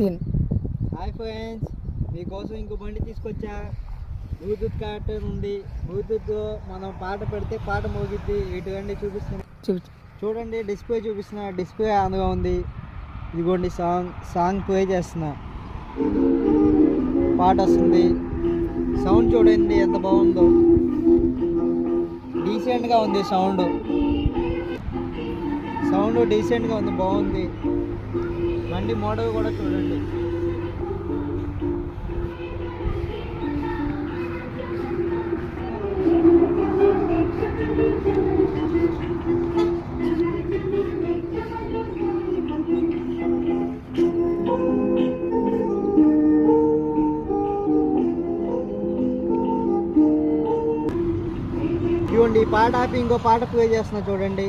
తీన్. Hi friends మీకోసం ఇంకో బండి తీసుకొచ్చా? బ్లూటూత్ కార్టన్ ఉంది. బ్లూటూత్ మనం పాట పెడితే పాట మోగిద్ది. ఇటువంటి చూపిస్తుంది చూడండి డిస్ప్లే చూపిస్తున్నా. డిస్ప్లే ఆన్గా ఉంది. ఇదిగోండి సాంగ్ సాంగ్ ప్లే చేస్తున్నా. పాట వస్తుంది. సౌండ్ చూడండి ఎంత బాగుందో. డీసెంట్గా ఉంది సౌండ్ సౌండ్ డీసెంట్గా ఉంది బాగుంది. బండి మోడల్ కూడా చూడండి. ఇదిగోండి ఈ పాట ఆపి ఇంకో పాట ప్లే చేస్తున్నా చూడండి.